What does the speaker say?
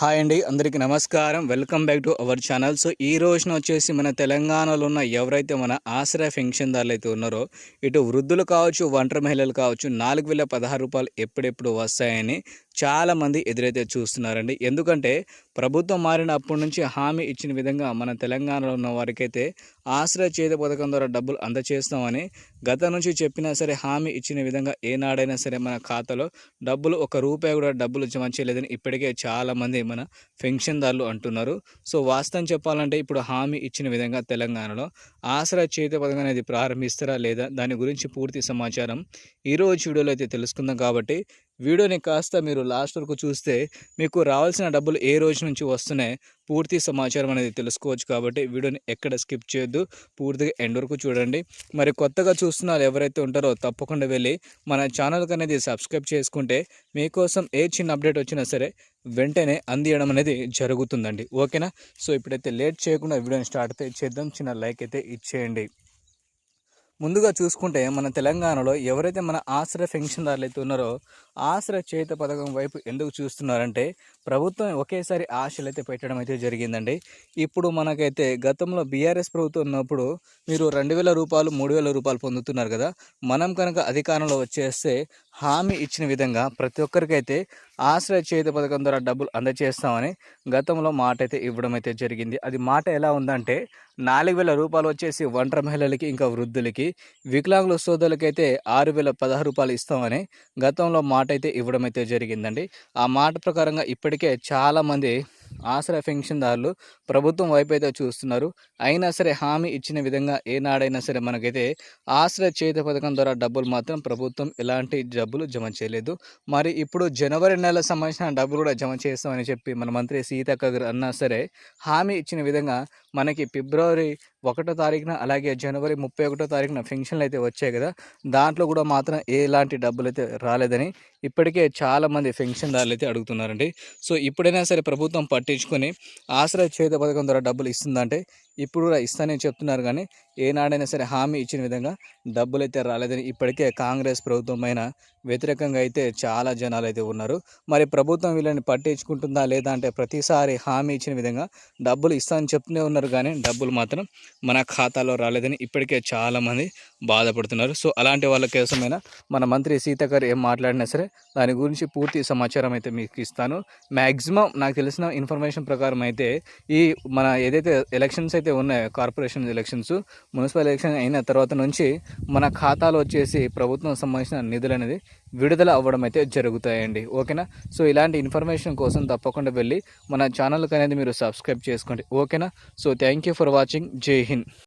Hi అండి అందరికీ నమస్కారం. Welcome back to our channel. So ఈ రోజున వచ్చేసి మన తెలంగాణలో ఉన్న ఎవరైతే మన ఆశ్రయ పెన్షన్దారులు అయితే ఉన్నారో ఇటు వృద్ధులు కావచ్చు ఒంటరి మహిళలు కావచ్చు నాలుగు వేల పదహారు రూపాయలు ఎప్పుడెప్పుడు వస్తాయని చాలామంది ఎదురైతే చూస్తున్నారండి. ఎందుకంటే ప్రభుత్వం మారినప్పటి నుంచి హామీ ఇచ్చిన విధంగా మన తెలంగాణలో ఉన్న వారికైతే ఆశ్రయ చేత పథకం ద్వారా డబ్బులు అందచేస్తామని గత నుంచి చెప్పినా సరే హామీ ఇచ్చిన విధంగా ఏనాడైనా సరే మన ఖాతాలో డబ్బులు ఒక రూపాయి కూడా డబ్బులు జమ చేయలేదని ఇప్పటికే చాలామంది మన పెన్షన్దారులు అంటున్నారు. సో వాస్తవం చెప్పాలంటే ఇప్పుడు హామీ ఇచ్చిన విధంగా తెలంగాణలో ఆశ్రయ చేత పథకం అనేది ప్రారంభిస్తారా లేదా? దాని గురించి పూర్తి సమాచారం ఈరోజు వీడియోలో అయితే తెలుసుకుందాం కాబట్టి వీడియోని కాస్త మీరు లాస్ట్ వరకు చూస్తే మీకు రావాల్సిన డబ్బులు ఏ రోజు నుంచి వస్తున్నాయి పూర్తి సమాచారం అనేది తెలుసుకోవచ్చు కాబట్టి వీడియోని ఎక్కడ స్కిప్ చేయొద్దు. పూర్తిగా ఎండ్ వరకు చూడండి. మరి కొత్తగా చూస్తున్న ఎవరైతే ఉంటారో తప్పకుండా వెళ్ళి మన ఛానల్కి అనేది సబ్స్క్రైబ్ చేసుకుంటే మీకోసం ఏ చిన్న అప్డేట్ వచ్చినా సరే వెంటనే అందియడం అనేది జరుగుతుందండి. ఓకేనా? సో ఇప్పుడైతే లేట్ చేయకుండా వీడియోని స్టార్ట్ అయితే చేద్దాం. చిన్న లైక్ అయితే ఇచ్చేయండి. ముందుగా చూసుకుంటే మన తెలంగాణలో ఎవరైతే మన ఆశ్రయ పెన్షన్దారులు అయితే ఉన్నారో ఆశ్రయ చేత పథకం వైపు ఎందుకు చూస్తున్నారంటే ప్రభుత్వం ఒకేసారి ఆశలు అయితే పెట్టడం అయితే జరిగిందండి. ఇప్పుడు మనకైతే గతంలో బీఆర్ఎస్ ప్రభుత్వం ఉన్నప్పుడు మీరు రెండు వేల రూపాయలు మూడు వేల రూపాయలు పొందుతున్నారు కదా మనం కనుక అధికారంలో వచ్చేస్తే హామీ ఇచ్చిన విధంగా ప్రతి ఒక్కరికైతే ఆశ్రయ చేత పథకం ద్వారా డబ్బులు అందజేస్తామని గతంలో మాట అయితే ఇవ్వడం అయితే జరిగింది. అది మాట ఎలా ఉందంటే నాలుగు వేల రూపాయలు వచ్చేసి ఒంటరి మహిళలకి ఇంకా వృద్ధులకి వికలాంగుల సోదరులకైతే ఆరు వేల పదహారు రూపాయలు ఇస్తామని గతంలో మాట అయితే ఇవ్వడం అయితే జరిగిందండి. ఆ మాట ప్రకారంగా ఇప్పటికే చాలామంది ఆసరా పెన్షన్దారులు ప్రభుత్వం వైపు అయితే చూస్తున్నారు. అయినా సరే హామీ ఇచ్చిన విధంగా ఏనాడైనా సరే మనకైతే ఆసరా చేత పథకం ద్వారా డబ్బులు మాత్రం ప్రభుత్వం ఎలాంటి డబ్బులు జమ చేయలేదు. మరి ఇప్పుడు జనవరి నెల సంబంధించిన డబ్బులు కూడా జమ చేస్తామని చెప్పి మన మంత్రి సీతక్క గారు అన్నా సరే హామీ ఇచ్చిన విధంగా మనకి ఫిబ్రవరి ఒకటో తారీఖున అలాగే జనవరి ముప్పై ఒకటో తారీఖున పెన్షన్లు అయితే వచ్చాయి కదా దాంట్లో కూడా మాత్రం ఎలాంటి డబ్బులు అయితే రాలేదని ఇప్పటికే చాలామంది పెన్షన్దారులు అయితే అడుగుతున్నారండి. సో ఇప్పుడైనా సరే ప్రభుత్వం పట్టించుకొని ఆశ్రయ చేత పథకం ద్వారా డబ్బులు ఇస్తుందంటే ఇప్పుడు కూడా ఇస్తానని చెప్తున్నారు కానీ ఏనాడైనా సరే హామీ ఇచ్చిన విధంగా డబ్బులు అయితే రాలేదని ఇప్పటికే కాంగ్రెస్ ప్రభుత్వం అయినా వ్యతిరేకంగా అయితే చాలా జనాలు అయితే ఉన్నారు. మరి ప్రభుత్వం వీళ్ళని పట్టించుకుంటుందా లేదా అంటే ప్రతిసారి హామీ ఇచ్చిన విధంగా డబ్బులు ఇస్తానని చెప్తూనే ఉన్నారు కానీ డబ్బులు మాత్రం మన ఖాతాలో రాలేదని ఇప్పటికే చాలామంది బాధపడుతున్నారు. సో అలాంటి వాళ్ళ కోసమైనా మన మంత్రి సీతకర్ ఏం మాట్లాడినా సరే దాని గురించి పూర్తి సమాచారం అయితే మీకు ఇస్తాను. మ్యాక్సిమం నాకు తెలిసిన ఇన్ఫర్మేషన్ ప్రకారం అయితే ఈ మన ఏదైతే ఎలక్షన్స్ అయితే ఉన్నాయో కార్పొరేషన్ ఎలక్షన్స్ మున్సిపల్ ఎలక్షన్ అయిన తర్వాత నుంచి మన ఖాతాలో వచ్చేసి ప్రభుత్వం సంబంధించిన నిధులు అనేది విడుదల అవ్వడం అయితే జరుగుతాయండి. ఓకేనా? సో ఇలాంటి ఇన్ఫర్మేషన్ కోసం తప్పకుండా వెళ్ళి మన ఛానల్కి అనేది మీరు సబ్స్క్రైబ్ చేసుకోండి. ఓకేనా? So thank you for watching. జై హింద్.